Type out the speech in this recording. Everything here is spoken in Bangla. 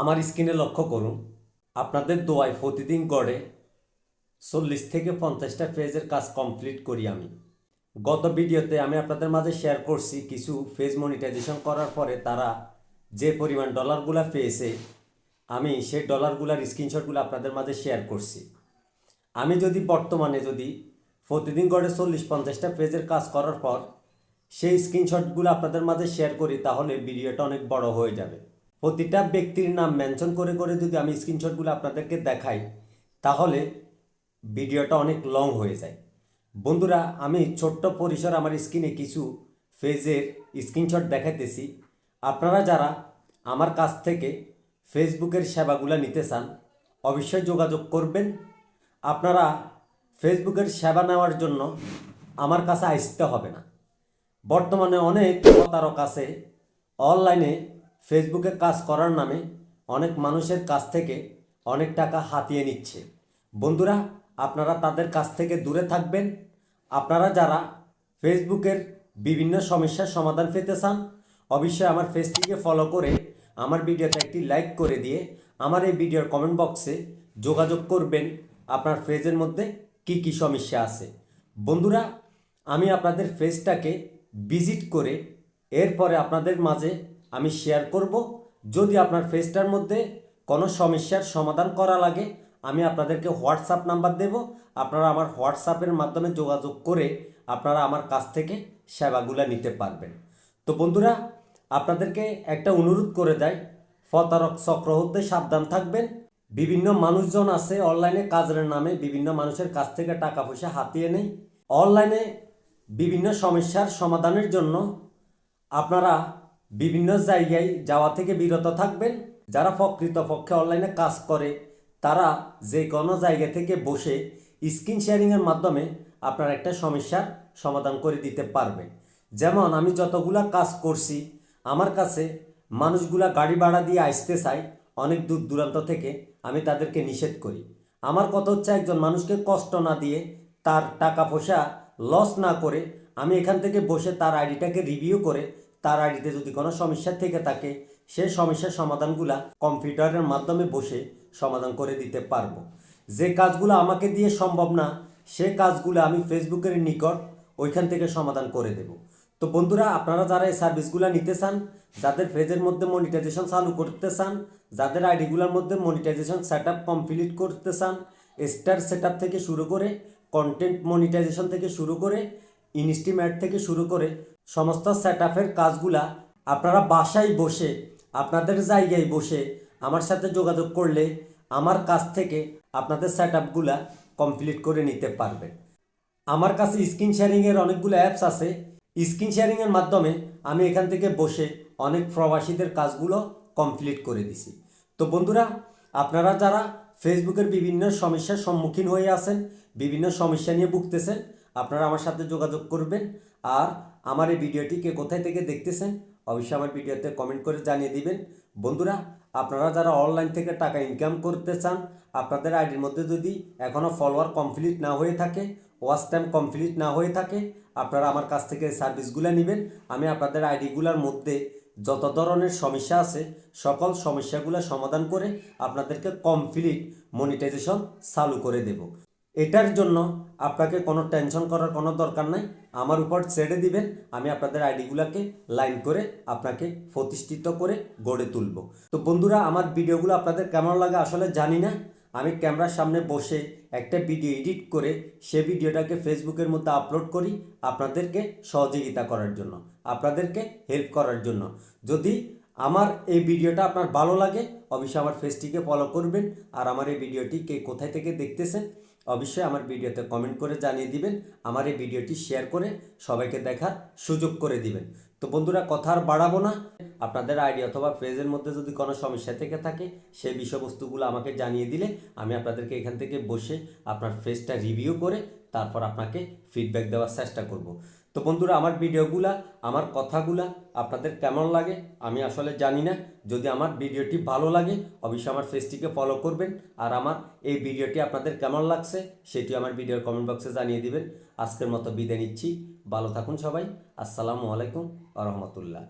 আমার স্ক্রিনে লক্ষ্য করুন, আপনাদের দোয়ায় প্রতিদিন গড়ে চল্লিশ থেকে পঞ্চাশটা পেজের কাজ কমপ্লিট করি আমি। গত ভিডিওতে আমি আপনাদের মাঝে শেয়ার করছি কিছু পেজ মনিটাইজেশন করার পরে তারা যে পরিমাণ ডলারগুলো পেয়েছে, আমি সেই ডলারগুলোর স্ক্রিনশটগুলো আপনাদের মাঝে শেয়ার করছি। আমি যদি বর্তমানে যদি প্রতিদিন গড়ে চল্লিশ, পঞ্চাশটা পেজের কাজ করার পর, সেই স্ক্রিনশটগুলো আপনাদের মাঝে শেয়ার করি, তাহলে ভিডিওটা অনেক বড় হয়ে যাবে। প্রতিটা ব্যক্তির নাম মেনশন করে করে যদি আমি স্ক্রিনশটগুলো আপনাদেরকে দেখাই, তাহলে ভিডিওটা অনেক লং হয়ে যায়। বন্ধুরা, আমি ছোট্ট পরিসর আমার স্ক্রিনে কিছু ফেজের স্ক্রিনশট দেখাইতেছি। আপনারা যারা আমার কাছ থেকে ফেসবুকের সেবাগুলো নিতে চান, অবশ্যই যোগাযোগ করবেন। আপনারা ফেসবুকের সেবা নেওয়ার জন্য আমার কাছে আসতে হবে না। বর্তমানে অনেক প্রতারক আছে অনলাইনে ফেসবুকে কাজ করার নামে অনেক মানুষের কাছ থেকে অনেক টাকা হাতিয়ে নিচ্ছে। বন্ধুরা, আপনারা তাদের কাছ থেকে দূরে থাকবেন। আপনারা যারা ফেসবুকের বিভিন্ন সমস্যার সমাধান পেতে চান, অবশ্যই আমার ফেসটিকে ফলো করে আমার ভিডিওতে একটি লাইক করে দিয়ে আমার এই ভিডিওর কমেন্ট বক্সে যোগাযোগ করবেন আপনার ফেজের মধ্যে কি কি সমস্যা আছে। বন্ধুরা, আমি আপনাদের ফেসটাকে ভিজিট করে এরপরে আপনাদের মাঝে আমি শেয়ার করব। যদি আপনার ফেসটার মধ্যে কোনো সমস্যার সমাধান করা লাগে, আমি আপনাদেরকে হোয়াটসঅ্যাপ নাম্বার দেব। আপনারা আমার হোয়াটসঅ্যাপের মাধ্যমে যোগাযোগ করে আপনারা আমার কাছ থেকে সেবাগুলো নিতে পারবেন। তো বন্ধুরা, আপনাদেরকে একটা অনুরোধ করে দেয় প্রতারক চক্র হতে সাবধান থাকবেন। বিভিন্ন মানুষজন আছে অনলাইনে কাজের নামে বিভিন্ন মানুষের কাছ থেকে টাকা পয়সা হাতিয়ে নেই। অনলাইনে বিভিন্ন সমস্যার সমাধানের জন্য আপনারা বিভিন্ন জায়গায় যাওয়া থেকে বিরত থাকবেন। যারা প্রকৃতপক্ষে অনলাইনে কাজ করে, তারা যে কোনো জায়গা থেকে বসে স্ক্রিন শেয়ারিংয়ের মাধ্যমে আপনার একটা সমস্যার সমাধান করে দিতে পারবে যেমন, আমি যতগুলা কাজ করছি, আমার কাছে মানুষগুলা গাড়ি ভাড়া দিয়ে আসতে চায়, অনেক দূর দূরান্ত থেকে আমি তাদেরকে নিষেধ করি। আমার কথা হচ্ছে, একজন মানুষকে কষ্ট না দিয়ে তার টাকা পয়সা লস না করে আমি এখান থেকে বসে তার আইডিটাকে রিভিউ করে তার আইডিতে যদি কোনো সমস্যা থেকে থাকে সেই সমস্যার সমাধানগুলা কম্পিউটারের মাধ্যমে বসে সমাধান করে দিতে পারব। যে কাজগুলো আমাকে দিয়ে সম্ভব না, সে কাজগুলো আমি ফেসবুকের নিকট ওইখান থেকে সমাধান করে দেব। তো বন্ধুরা, আপনারা যারা এই সার্ভিসগুলো নিতে চান, যাদের পেজের মধ্যে মনিটাইজেশন চালু করতে চান, যাদের আইডিগুলোর মধ্যে মনিটাইজেশন সেট আপ কমপ্লিট করতে চান স্টার সেট থেকে শুরু করে কন্টেন্ট মনিটাইজেশন থেকে শুরু করে ইনস্টিমেট থেকে শুরু করে সমস্ত সেট আপের কাজগুলা আপনারা বাসায় বসে, আপনাদের জায়গায় বসে আমার সাথে যোগাযোগ করলে আমার কাছ থেকে আপনাদের সেট আপগুলা কমপ্লিট করে নিতে পারবেন। আমার কাছে স্ক্রিন শেয়ারিংয়ের অনেকগুলো অ্যাপস আছে। স্ক্রিন শেয়ারিংয়ের মাধ্যমে আমি এখান থেকে বসে অনেক প্রবাসীদের কাজগুলো কমপ্লিট করে দিছি। তো বন্ধুরা, আপনারা যারা ফেসবুকের বিভিন্ন সমস্যার সম্মুখীন হয়ে আছেন, বিভিন্ন সমস্যা নিয়ে ভুগতেছেন, আপনারা আমার সাথে যোগাযোগ করবেন। আর আমার এই ভিডিওটি কে কোথায় থেকে দেখতেছেন, অবশ্যই আমার ভিডিওতে কমেন্ট করে জানিয়ে দিবেন। বন্ধুরা, আপনারা যারা অনলাইন থেকে টাকা ইনকাম করতে চান, আপনাদের আইডির মধ্যে যদি এখনও ফলোয়ার কমপ্লিট না হয়ে থাকে ওয়াচ টাইম কমপ্লিট না হয়ে থাকে, আপনারা আমার কাছ থেকে সার্ভিসগুলো নেবেন। আমি আপনাদের আইডিগুলোর মধ্যে যত ধরনের সমস্যা আছে, সকল সমস্যাগুলো সমাধান করে আপনাদেরকে কমপ্লিট মনিটাইজেশন চালু করে দেব। এটার জন্য আপনাকে কোনো টেনশন করার কোনো দরকার নাই। আমার উপর ছেড়ে দিবেন, আমি আপনাদের আইডিগুলোকে লাইন করে আপনাকে প্রতিষ্ঠিত করে গড়ে তুলব। তো বন্ধুরা, আমার ভিডিওগুলো আপনাদের কেমন লাগে আসলে জানি না। আমি ক্যামেরার সামনে বসে একটা ভিডিও এডিট করে সে ভিডিওটাকে ফেসবুকের মধ্যে আপলোড করি আপনাদেরকে সহযোগিতা করার জন্য, আপনাদেরকে হেল্প করার জন্য। যদি আমার এই ভিডিওটা আপনার ভালো লাগে, অবশ্যই আমার ফেসটিকে ফলো করবেন। আর আমার এই ভিডিওটি কে কোথায় থেকে দেখতেছেন অবশ্যই আমার ভিডিওতে কমেন্ট করে জানিয়ে দিবেন, আমার এই ভিডিওটি শেয়ার করে সবাইকে দেখার সুযোগ করে দিবেন। তো বন্ধুরা, কথা আর বাড়াবো না। আপনাদের আইডি অথবা পেজের মধ্যে যদি কোনো সমস্যা থেকে থাকে, সেই বিষয়বস্তুগুলো আমাকে জানিয়ে দিলে আমি আপনাদেরকে এখান থেকে বসে আপনার ফেজটা রিভিউ করে তারপর আপনাকে ফিডব্যাক দেওয়ার চেষ্টা করব। তো বন্ধুরা, আমার ভিডিওগুলা, আমার কথাগুলা আপনাদের কেমন লাগে আমি আসলে জানি না। যদি আমার ভিডিওটি ভালো লাগে, অবশ্যই আমার ফেসটিকে ফলো করবেন। আর আমার এই ভিডিওটি আপনাদের কেমন লাগছে, সেটি আমার ভিডিওর কমেন্ট বক্সে জানিয়ে দিবেন। আজকের মতো বিদায় নিচ্ছি। ভালো থাকুন সবাই। আসসালামু আলাইকুম আ রহমতুল্লাহ।